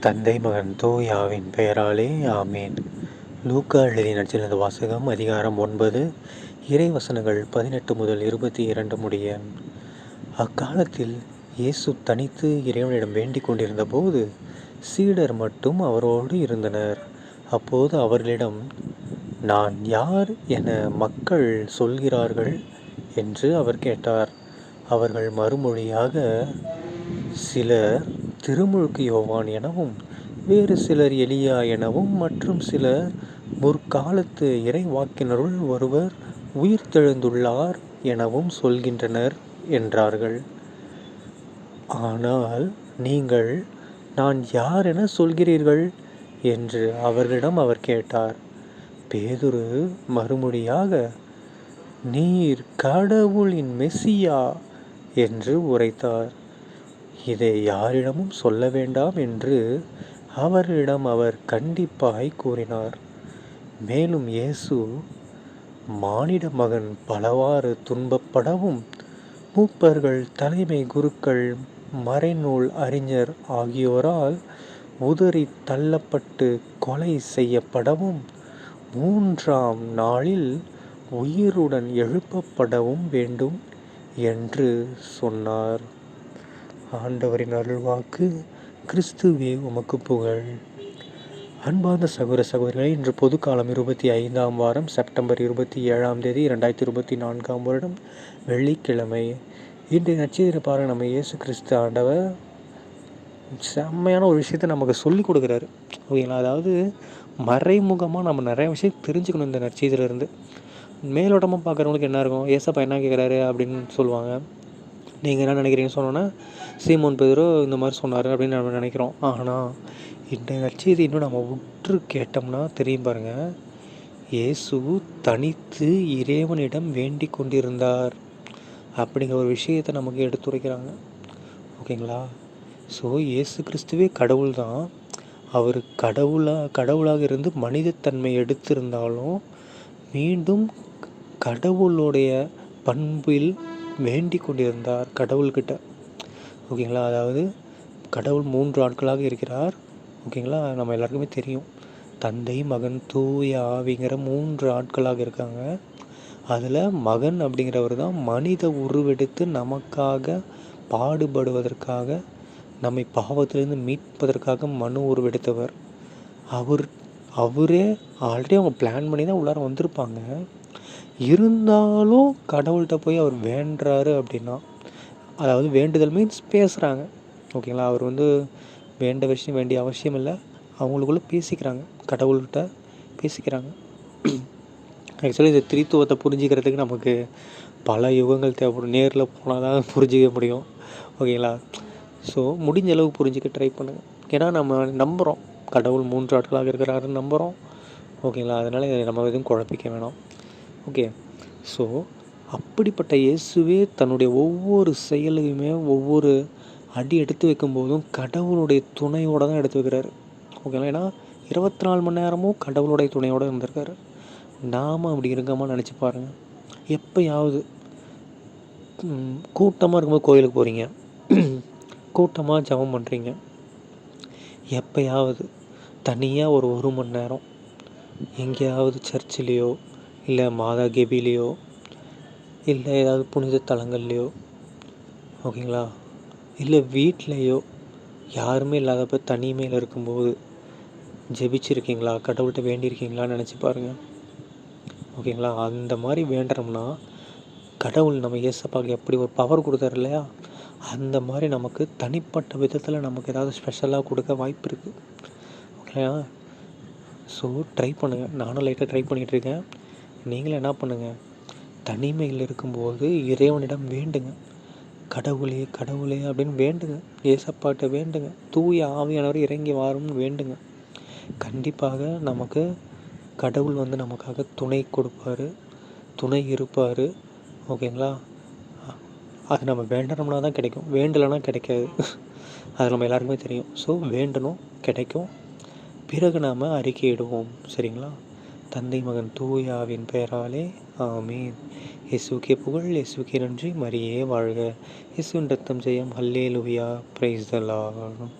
தந்தை மகன் தூயாவின் பெயராலே ஆமேன். லூக்கா எழுதி நடிச்சிருந்த வாசகம் அதிகாரம் ஒன்பது இறைவசனங்கள் பதினெட்டு முதல் இருபத்தி இரண்டு முடிய. அக்காலத்தில் இயேசு தனித்து இறைவனிடம் வேண்டிக் கொண்டிருந்த போது சீடர் மட்டும் அவரோடு இருந்தனர். அப்போது அவர்களிடம் நான் யார் என மக்கள் சொல்கிறார்கள்? என்று அவர் கேட்டார். அவர்கள் மறுமொழியாக சிலர் திருமுழுக்கு யோவான் எனவும் வேறு சிலர் எலியா எனவும் மற்றும் சிலர் முற்காலத்து இறைவாக்கினருள் ஒருவர் உயிர்த்தெழுந்துள்ளார் எனவும் சொல்கின்றனர் என்றார்கள். ஆனால் நீங்கள் நான் யார் என சொல்கிறீர்கள்? என்று அவர்களிடம் அவர் கேட்டார். பேதுரு மறுமொழியாக நீர் கடவுளின் மெஸ்ஸியா என்று உரைத்தார். இதை யாரிடமும் சொல்ல வேண்டாம் என்று அவரிடம் அவர் கண்டிப்பாய் கூறினார். மேலும் இயேசு மானிட மகன் பலவாறு துன்பப்படவும் மூப்பர்கள் தலைமை குருக்கள் மறைநூல் அறிஞர் ஆகியோரால் உதறி தள்ளப்பட்டு கொலை செய்யப்படவும் மூன்றாம் நாளில் உயிருடன் எழுப்பப்படவும் வேண்டும் என்று சொன்னார். ஆண்டவரின் அருள்வாக்கு கிறிஸ்துவே உமக்கு புகழ். அன்பார்ந்த சகோதர சகோதரிகளை இன்று பொதுக்காலம் இருபத்தி ஐந்தாம் வாரம் செப்டம்பர் இருபத்தி ஏழாம் தேதி இரண்டாயிரத்தி இருபத்தி நான்காம் வருடம் வெள்ளிக்கிழமை. இன்றைய நட்சத்திர பாருங்க நம்ம இயேசு கிறிஸ்து ஆண்டவர் செம்மையான ஒரு விஷயத்த நமக்கு சொல்லி கொடுக்குறாரு. ஓகேங்களா? அதாவது மறைமுகமாக நம்ம நிறைய விஷயம் தெரிஞ்சுக்கணும் இந்த நற்செய்தியிலேருந்து மேலோட்டமாக பார்க்குறவங்களுக்கு என்ன இருக்கும்? ஏசப்பா என்ன கேட்குறாரு அப்படின்னு சொல்லுவாங்க. நீங்கள் என்ன நினைக்கிறீங்கன்னு சொன்னோன்னா சீமோன் பேதரோ இந்த மாதிரி சொன்னார் அப்படின்னு நம்ம நினைக்கிறோம். ஆனால் இந்த நற்செய்தி இன்னும் நம்ம உற்று கேட்டோம்னா தெரியும் பாருங்கள் இயேசு தனித்து இறைவனிடம் வேண்டி கொண்டிருந்தார் அப்படிங்கிற ஒரு விஷயத்தை நமக்கு எடுத்துரைக்கிறாங்க. ஓகேங்களா? ஸோ இயேசு கிறிஸ்துவே கடவுள் தான். அவர் கடவுளாக கடவுளாக இருந்து மனிதத்தன்மை எடுத்திருந்தாலும் மீண்டும் கடவுளுடைய பண்பில் வேண்டி கொண்டிருந்தார் கடவுள்கிட்ட. ஓகேங்களா? அதாவது கடவுள் மூன்று ஆட்களாக இருக்கிறார். ஓகேங்களா? நம்ம எல்லாருக்குமே தெரியும். தந்தை மகன் தூய ஆவிங்கிற மூன்று ஆட்களாக இருக்காங்க. அதில் மகன் அப்படிங்கிறவர் தான் மனித உருவெடுத்து நமக்காக பாடுபடுவதற்காக நம்மை பாவத்திலிருந்து மீட்பதற்காக மனு உருவெடுத்தவர். அவர் அவரே ஆல்ரெடி அவங்க பிளான் பண்ணி தான் உள்ளார வந்திருப்பாங்க. இருந்தாலும் கடவுள்கிட்ட போய் அவர் வேண்டுறாரு அப்படின்னா அதாவது வேண்டுதல் மீன்ஸ் பேசுகிறாங்க ஓகேங்களா அவர் வந்து வேண்ட விஷயம் வேண்டிய அவசியம் இல்லை. அவங்களுக்குள்ளே பேசிக்கிறாங்க. கடவுள்கிட்ட பேசிக்கிறாங்க. ஆக்சுவலி இந்த திரித்துவத்தை புரிஞ்சிக்கிறதுக்கு நமக்கு பல யுகங்கள் தேவைப்படும். நேரில் போனால் தான் புரிஞ்சிக்க முடியும். ஓகேங்களா ஸோ முடிஞ்ச அளவுக்கு புரிஞ்சிக்க ட்ரை பண்ணுங்கள் ஏன்னா நம்ம நம்புகிறோம் கடவுள் மூன்று ஆட்களாக இருக்கிறாருன்னு நம்புகிறோம் ஓகேங்களா அதனால் நம்ம எதுவும் குழப்பிக்க வேணாம். ஓகே ஸோ அப்படிப்பட்ட இயேசுவே தன்னுடைய ஒவ்வொரு செயலையுமே ஒவ்வொரு அடி எடுத்து வைக்கும்போதும் கடவுளுடைய துணையோடு தான் எடுத்து வைக்கிறாரு. ஓகேங்களா ஏன்னா இருபத்தி நாலு மணி நேரமும் கடவுளுடைய துணையோடு இருந்திருக்காரு. நாம் அப்படி இருக்கமா நினச்சி பாருங்கள் எப்போயாவது கூட்டமாக இருக்கும்போது கோயிலுக்கு போகிறீங்க கூட்டமாக ஜபம் பண்ணுறீங்க எப்போயாவது தனியாக ஒரு ஒரு மணி நேரம் எங்கேயாவது சர்ச்சிலேயோ இல்லை மாதா கெபிலேயோ இல்லை ஏதாவது புனித தலங்கள்லையோ ஓகேங்களா? இல்லை வீட்லேயோ யாருமே இல்லாதப்போ தனிமையில் இருக்கும்போது ஜெபிச்சிருக்கீங்களா? கடவுள்கிட்ட வேண்டியிருக்கீங்களான்னு நினச்சி பாருங்கள் ஓகேங்களா? அந்த மாதிரி வேண்டுறோம்னா கடவுள் நம்ம இயேசப்பாக்கு எப்படி ஒரு பவர் கொடுத்தாரு இல்லையா? அந்த மாதிரி நமக்கு தனிப்பட்ட விதத்தில் நமக்கு ஏதாவது ஸ்பெஷலாக கொடுக்க வாய்ப்பு இருக்குது ஓகேங்களா ஸோ ட்ரை பண்ணுங்கள் நானும் லைட்டாக ட்ரை பண்ணிகிட்ருக்கேன் நீங்களும் என்ன பண்ணுங்கள் தனிமையில் இருக்கும்போது இறைவனிடம் வேண்டுங்க. கடவுளே கடவுளே அப்படின்னு வேண்டுங்க. ஏசப்பாட்ட வேண்டுங்க. தூய ஆவியானவர் இறங்கி வாரும்னு வேண்டுங்க. கண்டிப்பாக நமக்கு கடவுள் வந்து நமக்காக துணை கொடுப்பாரு. துணை இருப்பார். ஓகேங்களா? அது நம்ம வேண்டணும்னா தான் கிடைக்கும். வேண்டலைன்னா கிடைக்காது. அது நம்ம எல்லாருக்குமே தெரியும். ஸோ வேண்டணும் கிடைக்கும். பிறகு நாம் அறிக்கையிடுவோம் சரிங்களா? தந்தை மகன் தூயாவின் பெயராலே ஆமீன். இயேசுக்கே புகழ் இயேசுக்கே நன்றி. மரியே வாழ்க. இயேசுவின் ரத்தம் ஜெயம். ஹல்லே லுவியா பிரைஸ் தலாகணும்